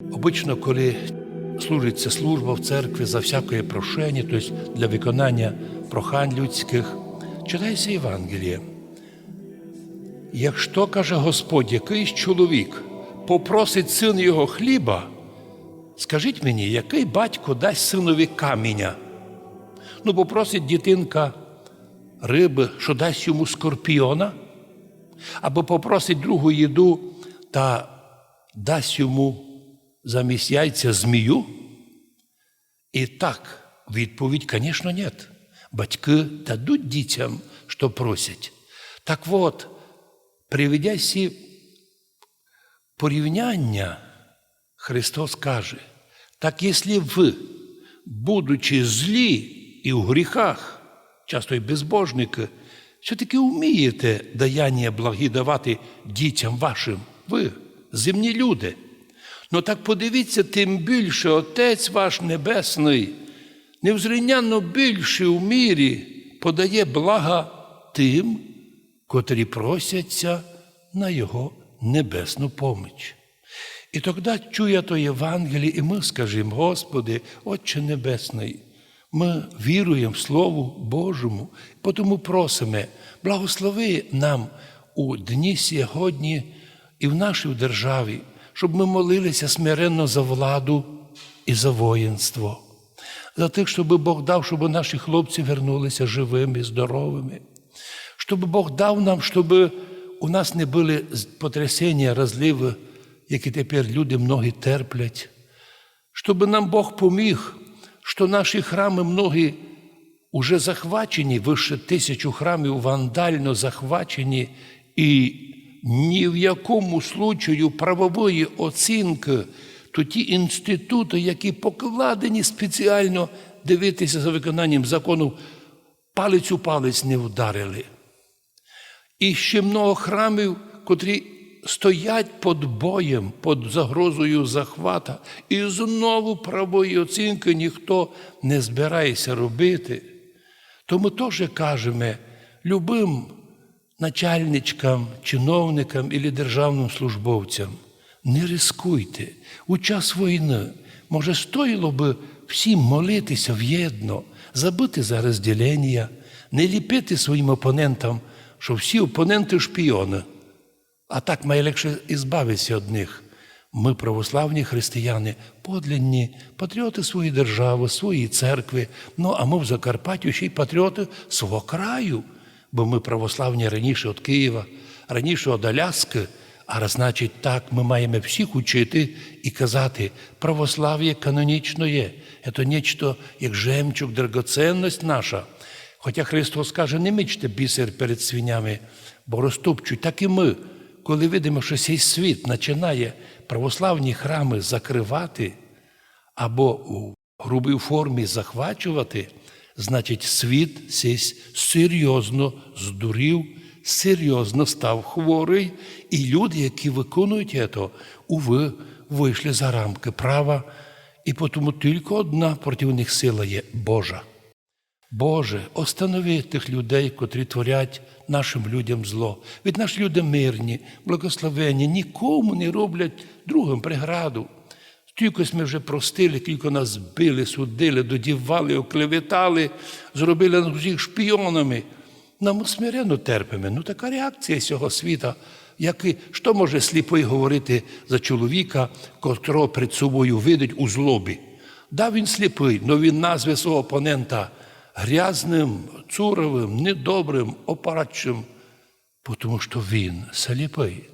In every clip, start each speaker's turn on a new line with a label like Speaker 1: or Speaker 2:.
Speaker 1: Обично, коли служиться служба в церкві за всякое прошення, тобто для виконання прохань людських, читається Євангеліє. Якщо, каже Господь, якийсь чоловік попросить син його хліба, скажіть мені, який батько дасть синові каміння? Ну, попросить дитинка риби, що дасть йому скорпіона, або попросить другу їду та дасть йому замість яйця змію? І так, відповідь, звісно, ні. Батьки дадуть дітям, що просять. Так от, приведя сі порівняння, Христос каже, так якщо ви, будучи злі і в гріхах, часто й безбожники, все-таки вмієте даяння благі давати дітям вашим, ви, земні люди. Ну так подивіться, тим більше Отець ваш Небесний, невзрівнянно більше у мірі подає блага тим, котрі просяться на Його небесну поміч. І тоді чує то Євангеліє, і ми скажемо, Господи, Отче Небесний, ми віруємо в Слову Божому, тому просимо, благослови нам у дні сьогодні і в нашій державі, щоб ми молилися смиренно за владу і за воїнство, за тих, щоб Бог дав, щоб наші хлопці вернулися живими, здоровими, щоб Бог дав нам, щоб у нас не були потрясення, розливи, які тепер люди многі терплять, щоб нам Бог поміг, що наші храми многі уже захвачені, вище тисячу храмів вандально захвачені, і ні в якому случаю правової оцінки, то ті інститути, які покладені спеціально дивитися за виконанням закону, палець у палець не вдарили. І ще много храмів, котрі стоять під боєм, під загрозою захвата, і знову правої оцінки ніхто не збирається робити. То ми теж кажемо любим начальничкам, чиновникам і державним службовцям, не рискуйте. У час війни, може, стоїло би всім молитися в'єдно, забити за розділення, не ліпити своїм опонентам, що всі опоненти шпіони. А так найлегше ізбавитися від них. Ми, православні християни, подлинні, патріоти своєї держави, своєї церкви. Ну, а ми в Закарпаттю ще й патріоти свого краю, бо ми православні раніше від Києва, раніше від Аляски. А значить, так ми маємо всіх учити і казати, православ'я канонічно є. Це нечто, як жемчуг, драгоценність наша. Хоча Христос каже, не мичте бісер перед свинями, бо розтопчуть, так і ми, коли видимо, що цей світ починає православні храми закривати або у грубій формі захвачувати, значить, світ серйозно здурів, серйозно став хворий, і люди, які виконують це, уви, вийшли за рамки права, і тому тільки одна проти них сила є Божа. Боже, останови тих людей, котрі творять нашим людям зло. Від наші люди мирні, благословені, нікому не роблять другим преграду. Тільки ми вже простили, кілько нас били, судили, додівали, оклеветали, зробили нас усіх шпіонами. Нам смиренно терпимо. Ну така реакція цього світа. Який, що може сліпий говорити за чоловіка, котрого перед собою видить у злобі? Да, він сліпий, але він назве свого опонента грязним, цуровим, недобрим, опарадчим, тому що він сліпий.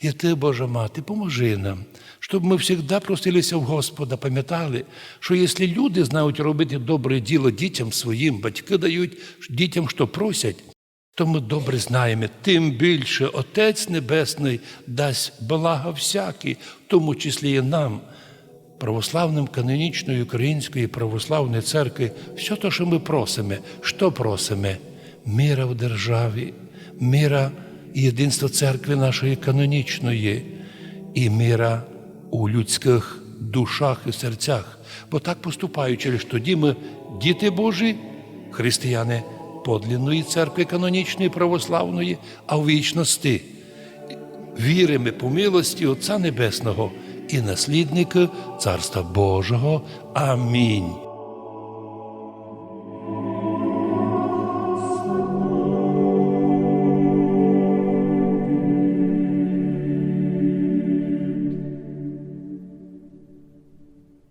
Speaker 1: І ти, Божа Мати, поможи нам, щоб ми завжди просилися в Господа, пам'ятали, що якщо люди знають робити добре діло дітям своїм, батьки дають дітям, що просять, то ми добре знаємо, тим більше Отець Небесний дасть блага всякі, в тому числі і нам православним канонічної Української православної церкви, все те, що ми просимо, що просимо? Міра в державі, міра і єдинство церкви нашої канонічної, і міра у людських душах і серцях. Бо так поступаючи, лише тоді ми, діти Божі, християни подлинної церкви канонічної православної, а в вічності віримо по милості Отця Небесного і наслідник Царства Божого. Амінь.